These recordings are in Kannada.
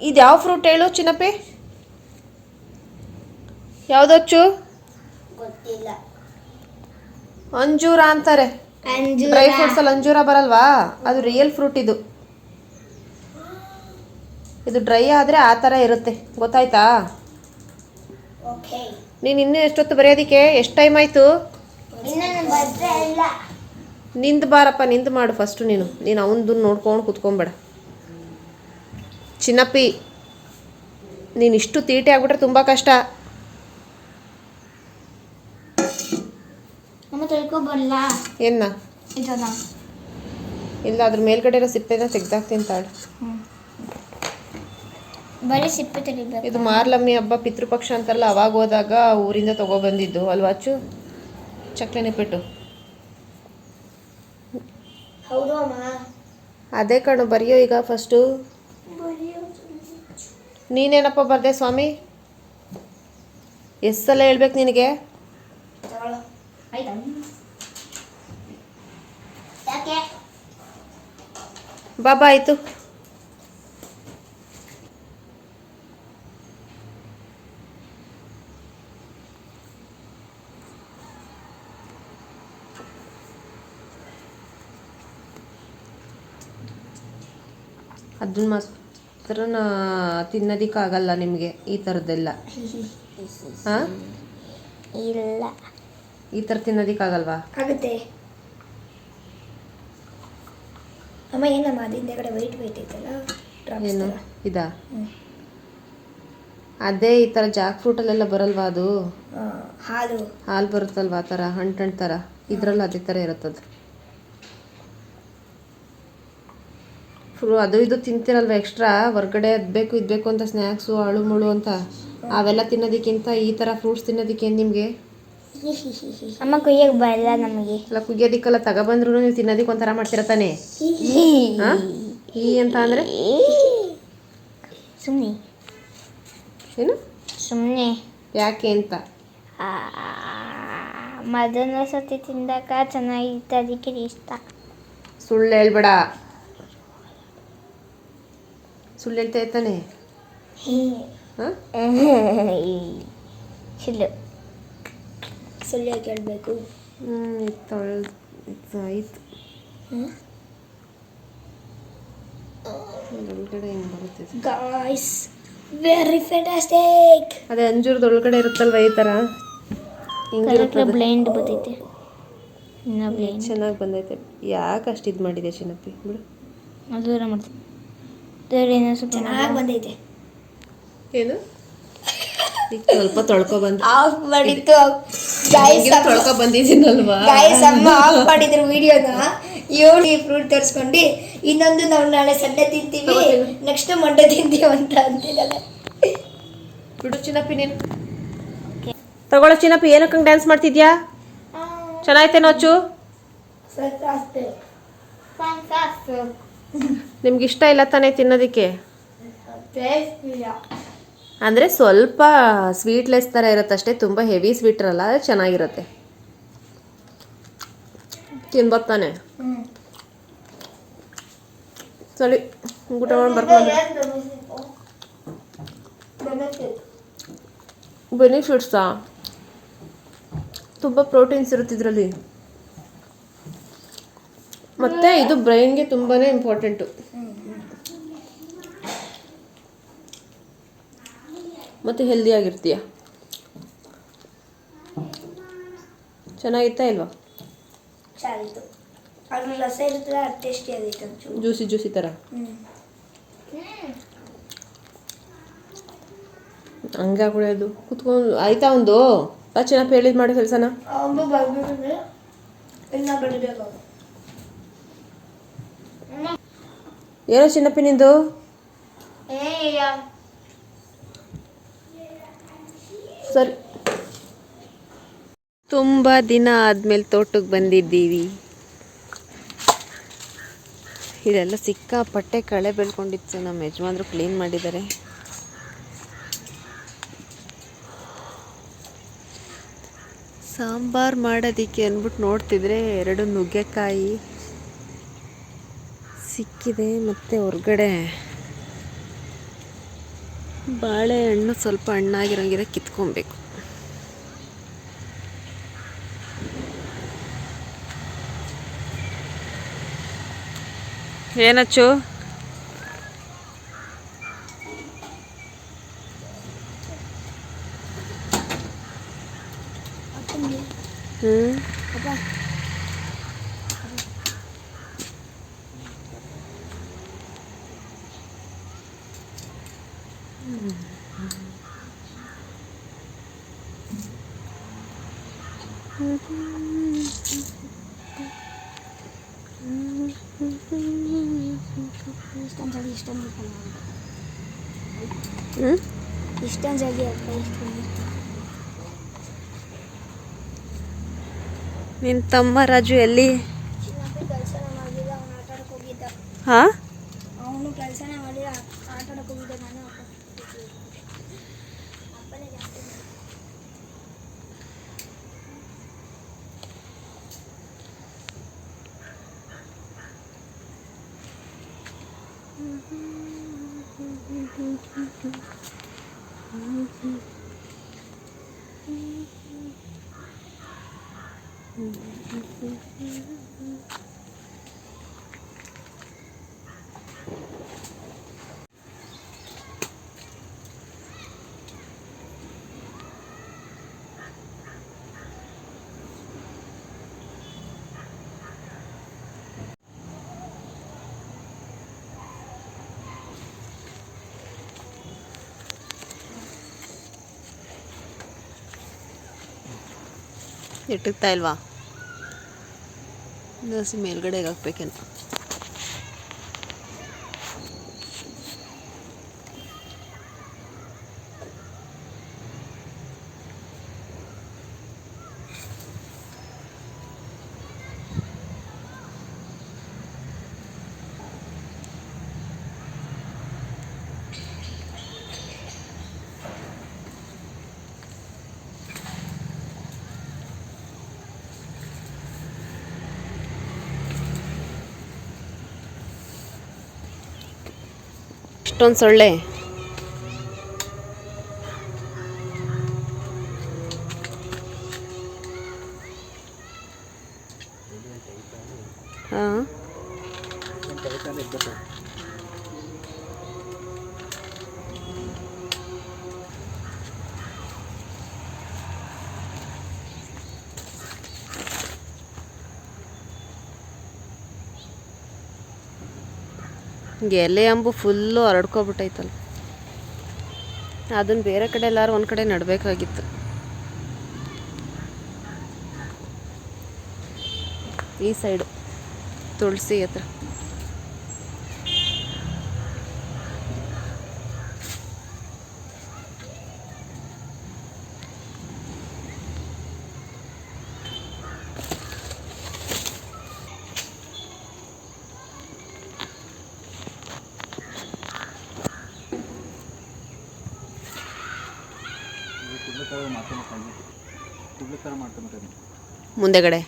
ಇದು ಯಾವ ಫ್ರೂಟ್ ಹೇಳು ಚಿನ್ನಪ್ಪಿ? ಯಾವ್ದೊಚ್ಚು? ಗೊತ್ತಿಲ್ಲ. ಅಂಜೂರ ಅಂತಾರೆ. ಡ್ರೈ ಫ್ರೂಟ್ಸ್ ಅಲ್ಲಿ ಅಂಜೂರ ಬರಲ್ವಾ? ಅದು ರಿಯಲ್ ಫ್ರೂಟ್ ಇದು. ಇದು ಡ್ರೈ ಆದರೆ ಆ ಥರ ಇರುತ್ತೆ. ಗೊತ್ತಾಯ್ತಾ? ನೀನು ಇನ್ನೂ ಎಷ್ಟೊತ್ತು ಬರೆಯೋದಿಕ್ಕೆ? ಎಷ್ಟು ಟೈಮ್ ಆಯಿತು? ನಿಂದು ಬಾರಪ್ಪ ನಿಂದು ಮಾಡು ಫಸ್ಟು ನೀನು. ನೀನು ಅವನದು ನೋಡ್ಕೊಂಡು ಕುತ್ಕೊಂಬೇಡ. ಚಿನ್ನಪ್ಪಿ ನೀನು ಇಷ್ಟು ತೀಟೆ ಆಗ್ಬಿಟ್ರೆ ತುಂಬ ಕಷ್ಟ. ಏನ ಇಲ್ಲ ಅದ್ರ ಮೇಲ್ಗಡೆ ಇರೋ ಸಿಪ್ಪೆನ ತೆಗ್ದಾಕ್ತೀನಿ ತಾಳು. ಬರೀ ಸಿಪ್ಪೆ ತೆಗಿಬೇಕು. ಇದು ಮಾರ್ಲಮ್ಮಿ ಹಬ್ಬ ಪಿತೃಪಕ್ಷ ಅಂತಾರಲ್ಲ ಅವಾಗ ಹೋದಾಗ ಊರಿಂದ ತಗೊಬಂದಿದ್ದು ಅಲ್ವಾ ಅಚ್ಚು? ಚಕ್ಲೆ ನಿಪ್ಪಿಟ್ಟು ಹೌದು ಅಮ್ಮ. ಅದೇ ಕಣು ಬರೆಯೋ ಈಗ ಫಸ್ಟು ನೀನೇನಪ್ಪ ಬರ್ದೆ ಸ್ವಾಮಿ? ಎಷ್ಟು ಸಲ ಹೇಳ್ಬೇಕು ನಿನಗೆ? ಬಾಬಾ ಆಯಿತು. ಅದನ್ನ ಮಾತ್ರ ತಿನ್ನೋದಕ್ಕಾಗಲ್ಲ ನಿಮಗೆ ಈ ಥರದ್ದೆಲ್ಲ ಹಾಂ? ಇಲ್ಲ. ಈ ಥರ ತಿನ್ನೋದಕ್ಕಾಗಲ್ವಾ? ಆಗುತ್ತೆ. ಅಮ್ಮ ಏನಮ್ಮ ಅದು ಹಿಂದೆಗಡೆ ವೈಟ್ ವೈಟ್ ಐತಲ್ಲ drops ಏನು? ಥರ. ಇದಾ? ಹ್ಮ್. ಅದೇ ಈ ಥರ ಜಾಕ್ ಫ್ರೂಟಲ್ಲೆಲ್ಲ ಬರಲ್ವಾ ಅದು? ಆ, ಹಾಲು. ಹಾಲು ಬರುತ್ತಲ್ವಾ ಆ ಥರ ಹಣ್ಣು ಹಣ್ಣು ಥರ ಇದರಲ್ಲೂ ಅದೇ ಥರ ಇರುತ್ತದು. ಫ್ರೂ ಅದು ಇದು ತಿಂತೀರಲ್ವ ಎಕ್ಸ್ಟ್ರಾ ಹೊರ್ಗಡೆ ಅದು ಬೇಕು ಇದು ಬೇಕು ಅಂತ ಸ್ನ್ಯಾಕ್ಸು ಅಳು ಮುಳು ಅಂತ. ಅವೆಲ್ಲ ತಿನ್ನೋದಕ್ಕಿಂತ ಈ ಥರ ಫ್ರೂಟ್ಸ್ ತಿನ್ನೋದಕ್ಕೆ ನಿಮಗೆ? ಅಮ್ಮ ಕುಯ್ಯಕ್ಕೆ ಬರಲ್ಲ ನಮಗೆ. ಎಲ್ಲ ಕುಯ್ಯೋದಿಕ್ಕೆಲ್ಲ ತಗೊಬಂದ್ರು ನೀವು ತಿನ್ನೋದಕ್ಕೆ ಒಂಥರ ಮಾಡ್ತೀರ ತಾನೇ? ಹಾಂ? ಈ ಅಂತ ಅಂದರೆ? ಸುಮ್ಮನೆ ಏನು? ಸುಮ್ಮನೆ ಯಾಕೆ ಅಂತ? ಮೊದಲನೇ ಸತಿ ತಿಂದಾಗ ಚೆನ್ನಾಗಿತ್ತು ಅದಕ್ಕೆ ಇಷ್ಟ. ಸುಳ್ಳು ಹೇಳ್ಬೇಡ. ಸುಳ್ಳು ಹೇಳ್ತಾ ಇರ್ತಾನೆ ಸುಳ್ಳು ಸುಳ್ಳು ಕೇಳಬೇಕು ಹ್ಞೂ ತೊಳ್ ಆಯಿತು. ಒಳಗಡೆ ಹೆಂಗೆ ಬರುತ್ತೆ? ಗಾಯ್ಸ್ ವೆರಿ ಫ್ಯಾಂಟಾಸ್ಟಿಕ್ ಅದೇ ಅಂಜೂರದ ಒಳಗಡೆ ಇರುತ್ತಲ್ವ ಈ ಥರ ಬ್ಲೈಂಡ್ ಬರ್ತೈತೆ ಚೆನ್ನಾಗಿ ಬಂದೈತೆ. ಯಾಕೆ ಅಷ್ಟು ಇದು ಮಾಡಿದೆ ಚಿನ್ನಪ್ಪಿ? ಬಿಡು. ಅದು ಮಾಡ್ತೀನಿ ದೂರ ಏನೋ ಸ್ವಲ್ಪ ಚೆನ್ನಾಗಿ ಬಂದೈತೆ. ಏನು? ಸ್ವಲ್ಪ ತೊಳ್ಕೊ ಬಂದ. ಆಫ್ ಮಾಡಿತ್ತು. ಗಾಯ್ಸ್ ತೊಳ್ಕೊ ಬಂದಿದ್ದೀನಲ್ವಾ? ಗಾಯ್ಸ್ ಅಮ್ಮ ಆಫ್ ಮಾಡಿದ್ರು ವಿಡಿಯೋನ. ಏಳು ಫ್ರೂಟ್ ತರಿಸ್ಕೊಂಡು ಇನ್ನೊಂದು ನಾವು ನಾಳೆ ಸಂಡೆ ತಿಂತೀವಿ. ನೆಕ್ಸ್ಟ್ ಮಂಡೆ ತಿಂತೀವಿ ಅಂತ ಅಂತಿದ್ದಾಳೆ ಬಿಡು ಚಿನ್ನಪ್ಪಿ ನೀನು. ತಗೊಳ್ಳೋ ಚಿನ್ನಪ್ಪಿ ಏನಕ್ಕೆ ಡ್ಯಾನ್ಸ್ ಮಾಡ್ತಿದ್ಯಾ? ಸಾಂಗ್ ಅಚ್ಚು ನಿಮ್ಗೆ ಇಷ್ಟ ಇಲ್ಲ ತಾನೇ ತಿನ್ನೋದಕ್ಕೆ? ಅಂದರೆ ಸ್ವಲ್ಪ ಸ್ವೀಟ್ಲೆಸ್ ಥರ ಇರುತ್ತೆ ಅಷ್ಟೇ ತುಂಬ ಹೆವಿ ಸ್ವೀಟ್ ಇರಲ್ಲ ಅದು ಚೆನ್ನಾಗಿರುತ್ತೆ. ತಿನ್ಬೋದು ತಾನೆ? ಸರಿ ಊಟ ಮಾಡಿ ಬರ್ಕೊಂಡು ಬೆನಿಫಿಟ್ಸಾ ತುಂಬ ಪ್ರೋಟೀನ್ಸ್ ಇರುತ್ತೆ ಇದರಲ್ಲಿ. ಮತ್ತು ಇದು ಬ್ರೈನ್ಗೆ ತುಂಬಾ ಇಂಪಾರ್ಟೆಂಟು ಮತ್ತು ಹೆಲ್ದಿಯಾಗಿರ್ತೀಯ ಚೆನ್ನಾಗಿತ್ತಾ ಇಲ್ವಾ? ಜ್ಯೂಸಿ ಜ್ಯೂಸಿ ಥರ ಹಂಗೆ ಕುಡಿಯೋದು? ಕುತ್ಕೊಂಡು ಆಯ್ತಾ ಒಂದು? ಚೆನ್ನಾಗಿ ಹೇಳಿದ್ ಮಾಡಿ ಕೆಲಸನ. ಏನೋ ಚಿನ್ನಪ್ಪಿ ನಿಂದು? ಸರಿ. ತುಂಬ ದಿನ ಆದಮೇಲೆ ತೋಟಕ್ಕೆ ಬಂದಿದ್ದೀವಿ. ಇದೆಲ್ಲ ಸಿಕ್ಕಾಪಟ್ಟೆ ಕಳೆ ಬೆಳ್ಕೊಂಡಿತ್ತು ನಮ್ಮ ಯಜಮಾನ್ರು ಕ್ಲೀನ್ ಮಾಡಿದ್ದಾರೆ. ಸಾಂಬಾರು ಮಾಡೋದಕ್ಕೆ ಅಂದ್ಬಿಟ್ಟು ನೋಡ್ತಿದ್ರೆ ಎರಡು ನುಗ್ಗೆಕಾಯಿ ಸಿಕ್ಕಿದೆ ಮತ್ತು ಹೊರಗಡೆ ಬಾಳೆಹಣ್ಣು ಸ್ವಲ್ಪ ಹಣ್ಣಾಗಿರೋಂಗಿದೆ ಕಿತ್ಕೊಬೇಕು. ಏನಚ್ಚು? ಹ್ಞೂ ಇಷ್ಟೊಂದು ಇಷ್ಟೊಂದು ಹ್ಞೂ ಇಷ್ಟೊಂದು ಜಾಗಿ ಅಪ್ಪ ಇಷ್ಟೊಂದು ನಿನ್ನ ತಮ್ಮ ರಾಜು ಎಲ್ಲಿ ಹಾಂ? Mm-hmm. ಇಟ್ಟುತ್ತಾ ಇಲ್ವಾ? ದೋಸೆ ಮೇಲ್ಗಡೆಗೆ ಹಾಕ್ಬೇಕೇನು ಇಷ್ಟೊಂದು ಸೊಳ್ಳೆ. ಎಲೆ ಅಂಬು ಫುಲ್ಲು ಹರಡ್ಕೊಬಿಟ್ಟೈತಲ್ಲ. ಅದನ್ನು ಬೇರೆ ಕಡೆ ಎಲ್ಲಾರು ಒಂದು ಕಡೆ ನಡಬೇಕಾಗಿತ್ತು. ಈ ಸೈಡು ತುಳಸಿ ಹತ್ರ. ಮುಂದೆಗಡೆ.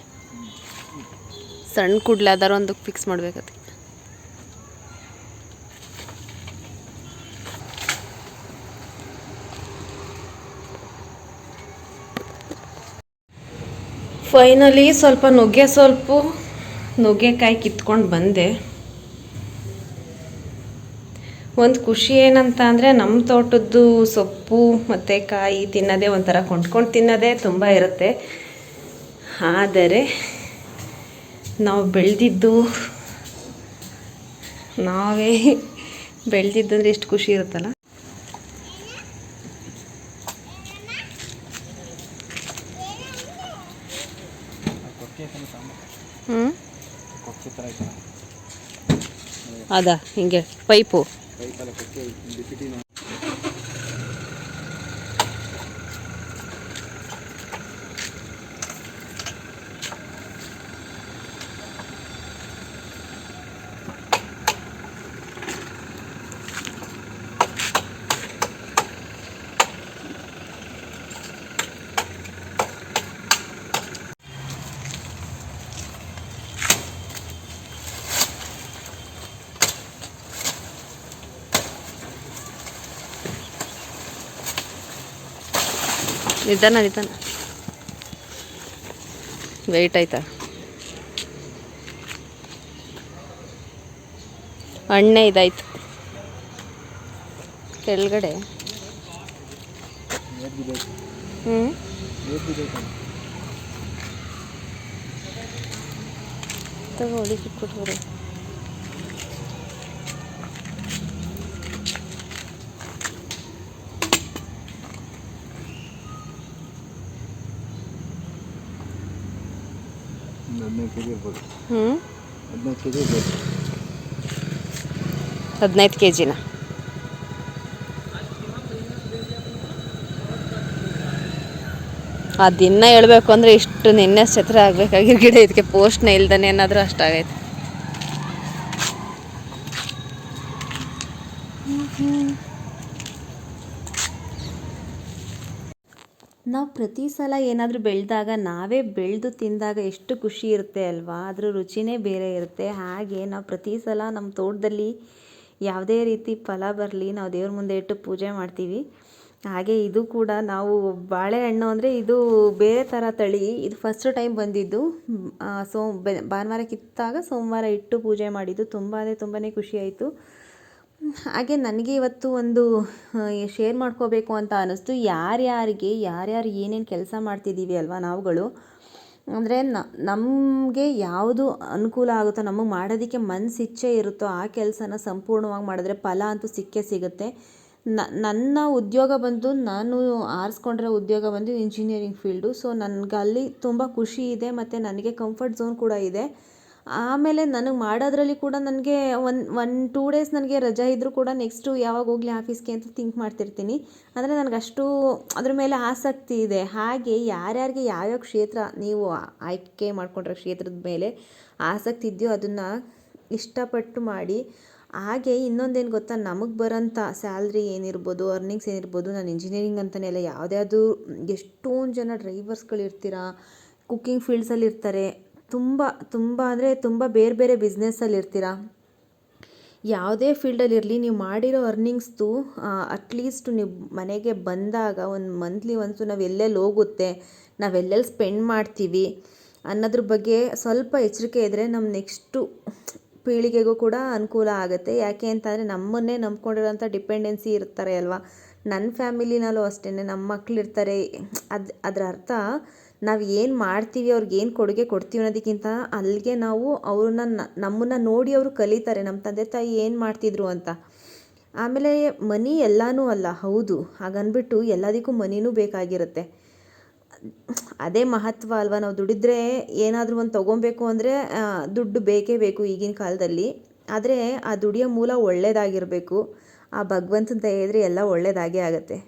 ಸಣ್ಣ ಕುಡ್ಲಾದಾರ ಒಂದು ಫಿಕ್ಸ್ ಮಾಡ್ಬೇಕತಿ ಫೈನಲಿ ಸ್ವಲ್ಪ ನುಗ್ಗೆ ಸ್ವಲ್ಪ ನುಗ್ಗೆಕಾಯಿ ಕಿತ್ಕೊಂಡು ಬಂದೆ. ಒಂದು ಖುಷಿ ಏನಂತ ಅಂದರೆ ನಮ್ಮ ತೋಟದ್ದು ಸೊಪ್ಪು ಮತ್ತು ಕಾಯಿ ತಿನ್ನೋದೇ ಒಂಥರ ಕೊಂಡ್ಕೊಂಡು ತಿನ್ನೋದೇ ತುಂಬ ಇರುತ್ತೆ. ಆದರೆ ನಾವು ಬೆಳೆದಿದ್ದು ನಾವೇ ಬೆಳೆದಿದ್ದಂದ್ರೆ ಎಷ್ಟು ಖುಷಿ ಇರುತ್ತಲ್ಲ? ಹ್ಞೂ ಅದ ಹಿಂಗೆ ಪೈಪು. ನಿಧಾನ ನಿಧಾನ. ವೆಯ್ಟ್ ಆಯ್ತಾ? ಹಣ್ಣೆ ಇದಾಯ್ತು. ಕೆಳಗಡೆ. ಹ್ಞೂ ತಗೊಳ್ಳಿ ಕೊಟ್ಬಿಡು. ಹದಿನೈದು ಕೆ ಜಿ ಇರ್ಬೋದು. ಹ್ಞೂ ಹದಿನೈದು ಕೆ ಜಿ ಇರ್ಬೋದು. ಹದಿನೈದು ಕೆ ಜಿನ ಆ ದಿನ ಹೇಳ್ಬೇಕು ಅಂದರೆ ಇಷ್ಟು ನಿನ್ನೆ ಛತ್ರ ಆಗಬೇಕಾಗಿರೋ ಗಿಡ ಇದಕ್ಕೆ ಪೋಸ್ಟ್ನ ಇಲ್ದಾನೆ ಏನಾದರೂ ಅಷ್ಟಾಗೈತೆ. ನಾವು ಪ್ರತಿ ಸಲ ಏನಾದರೂ ಬೆಳೆದಾಗ ನಾವೇ ಬೆಳೆದು ತಿಂದಾಗ ಎಷ್ಟು ಖುಷಿ ಇರುತ್ತೆ ಅಲ್ವಾ? ಅದರ ರುಚಿನೇ ಬೇರೆ ಇರುತ್ತೆ. ಹಾಗೆ ನಾವು ಪ್ರತಿ ಸಲ ನಮ್ಮ ತೋಟದಲ್ಲಿ ಯಾವುದೇ ರೀತಿ ಫಲ ಬರಲಿ, ನಾವು ದೇವ್ರ ಮುಂದೆ ಇಟ್ಟು ಪೂಜೆ ಮಾಡ್ತೀವಿ. ಹಾಗೆ ಇದು ಕೂಡ ನಾವು ಬಾಳೆಹಣ್ಣು ಅಂದರೆ ಇದು ಬೇರೆ ಥರ ತಳಿ. ಇದು ಫಸ್ಟ್ ಟೈಮ್ ಬಂದಿದ್ದು. ಸೋಮ್ ಭಾನುವಾರ ಕಿತ್ತಾಗ ಸೋಮವಾರ ಇಟ್ಟು ಪೂಜೆ ಮಾಡಿದ್ದು. ತುಂಬಾ ತುಂಬಾ ಖುಷಿಯಾಯಿತು ಹಾಗೆ ನನಗೆ ಇವತ್ತು ಒಂದು ಶೇರ್ ಮಾಡ್ಕೋಬೇಕು ಅಂತ ಅನ್ನಿಸ್ತು. ಯಾರ್ಯಾರಿಗೆ, ಯಾರ್ಯಾರು ಏನೇನು ಕೆಲಸ ಮಾಡ್ತಿದ್ದೀವಿ ಅಲ್ವಾ ನಾವುಗಳು. ಅಂದರೆ ನಮಗೆ ಯಾವುದು ಅನುಕೂಲ ಆಗುತ್ತೋ, ನಮಗೆ ಮಾಡೋದಕ್ಕೆ ಮನಸ್ಸು ಇಚ್ಛೆ ಇರುತ್ತೋ ಆ ಕೆಲಸನ ಸಂಪೂರ್ಣವಾಗಿ ಮಾಡಿದ್ರೆ ಫಲ ಅಂತೂ ಸಿಕ್ಕೇ ಸಿಗುತ್ತೆ. ನ- ನನ್ನ ಉದ್ಯೋಗ ಬಂದು, ನಾನು ಆರಿಸ್ಕೊಂಡಿರೋ ಉದ್ಯೋಗ ಬಂದು ಇಂಜಿನಿಯರಿಂಗ್ ಫೀಲ್ಡು ಸೊ ನನಗಲ್ಲಿ ತುಂಬ ಖುಷಿ ಇದೆ, ಮತ್ತು ನನಗೆ ಕಂಫರ್ಟ್ ಝೋನ್ ಕೂಡ ಇದೆ. ಆಮೇಲೆ ನನಗೆ ಮಾಡೋದ್ರಲ್ಲಿ ಕೂಡ ನನಗೆ ಒನ್ ಒನ್ ಟೂ ಡೇಸ್ ನನಗೆ ರಜಾ ಇದ್ದರೂ ಕೂಡ ನೆಕ್ಸ್ಟು ಯಾವಾಗ ಹೋಗಲಿ ಆಫೀಸ್ಗೆ ಅಂತ ಥಿಂಕ್ ಮಾಡ್ತಿರ್ತೀನಿ. ಅಂದರೆ ನನಗೆ ಅಷ್ಟು ಅದ್ರ ಮೇಲೆ ಆಸಕ್ತಿ ಇದೆ. ಹಾಗೆ ಯಾರ್ಯಾರಿಗೆ ಯಾವ್ಯಾವ ಕ್ಷೇತ್ರ ನೀವು ಆಯ್ಕೆ ಮಾಡ್ಕೊಂಡಿರೋ ಕ್ಷೇತ್ರದ ಮೇಲೆ ಆಸಕ್ತಿ ಇದೆಯೋ ಅದನ್ನು ಇಷ್ಟಪಟ್ಟು ಮಾಡಿ. ಹಾಗೆ ಇನ್ನೊಂದೇನು ಗೊತ್ತಾ, ನಮಗೆ ಬರೋಂಥ ಸ್ಯಾಲ್ರಿ ಏನಿರ್ಬೋದು ಅರ್ನಿಂಗ್ಸ್ ಏನಿರ್ಬೋದು, ನಾನು ಇಂಜಿನಿಯರಿಂಗ್ ಅಂತಲೇ ಅಲ್ಲ, ಯಾವುದ್ಯಾವುದು ಎಷ್ಟೊಂದು ಜನ ಡ್ರೈವರ್ಸ್ಗಳಿರ್ತೀರ ಕುಕ್ಕಿಂಗ್ ಫೀಲ್ಡ್ಸಲ್ಲಿ ಇರ್ತಾರೆ ತುಂಬ ತುಂಬ ಅಂದರೆ ತುಂಬ ಬೇರೆ ಬೇರೆ ಬಿಸ್ನೆಸ್ಸಲ್ಲಿ ಇರ್ತೀರಾ? ಯಾವುದೇ ಫೀಲ್ಡಲ್ಲಿರಲಿ ನೀವು ಮಾಡಿರೋ ಅರ್ನಿಂಗ್ಸ್ದು ಅಟ್ಲೀಸ್ಟ್ ನೀವು ಮನೆಗೆ ಬಂದಾಗ ಒಂದು ಮಂತ್ಲಿ ಒನ್ಸು ನಾವು ಎಲ್ಲೆಲ್ಲಿ ಹೋಗುತ್ತೆ, ನಾವು ಎಲ್ಲೆಲ್ಲಿ ಸ್ಪೆಂಡ್ ಮಾಡ್ತೀವಿ ಅನ್ನೋದ್ರ ಬಗ್ಗೆ ಸ್ವಲ್ಪ ಎಚ್ಚರಿಕೆ ಇದ್ದರೆ ನಮ್ಮ ನೆಕ್ಸ್ಟು ಪೀಳಿಗೆಗೂ ಕೂಡ ಅನುಕೂಲ ಆಗುತ್ತೆ. ಯಾಕೆ ಅಂತಂದರೆ ನಮ್ಮನ್ನೇ ನಂಬ್ಕೊಂಡಿರೋಂಥ ಡಿಪೆಂಡೆನ್ಸಿ ಇರ್ತಾರೆ ಅಲ್ವಾ? ನನ್ನ ಫ್ಯಾಮಿಲಿನಲ್ಲೂ ಅಷ್ಟೇ ನಮ್ಮ ಮಕ್ಳು ಇರ್ತಾರೆ. ಅದು, ಅದರ ಅರ್ಥ ನಾವು ಏನು ಮಾಡ್ತೀವಿ, ಅವ್ರಿಗೆ ಏನು ಕೊಡುಗೆ ಕೊಡ್ತೀವಿ ಅನ್ನೋದಕ್ಕಿಂತ ಅಲ್ಲಿಗೆ ನಾವು ಅವ್ರನ್ನ ನಮ್ಮನ್ನು ನೋಡಿ ಅವರು ಕಲಿತಾರೆ ನಮ್ಮ ತಂದೆ ತಾಯಿ ಏನು ಮಾಡ್ತಿದ್ರು ಅಂತ. ಆಮೇಲೆ ಮನಿ ಎಲ್ಲನೂ ಅಲ್ಲ, ಹೌದು. ಹಾಗನ್ಬಿಟ್ಟು ಎಲ್ಲದಕ್ಕೂ ಮನಿನೂ ಬೇಕಾಗಿರುತ್ತೆ. ಅದೇ ಮಹತ್ವ ಅಲ್ವಾ? ನಾವು ದುಡಿದ್ರೆ ಏನಾದರೂ ಒಂದು ತೊಗೊಬೇಕು ಅಂದರೆ ದುಡ್ಡು ಬೇಕೇ ಬೇಕು ಈಗಿನ ಕಾಲದಲ್ಲಿ. ಆದರೆ ಆ ದುಡಿಯೋ ಮೂಲ ಒಳ್ಳೆಯದಾಗಿರಬೇಕು ಆ ಭಗವಂತನ ದಯೆ ಇದ್ದರೆ ಎಲ್ಲ ಒಳ್ಳೆಯದಾಗೇ ಆಗುತ್ತೆ.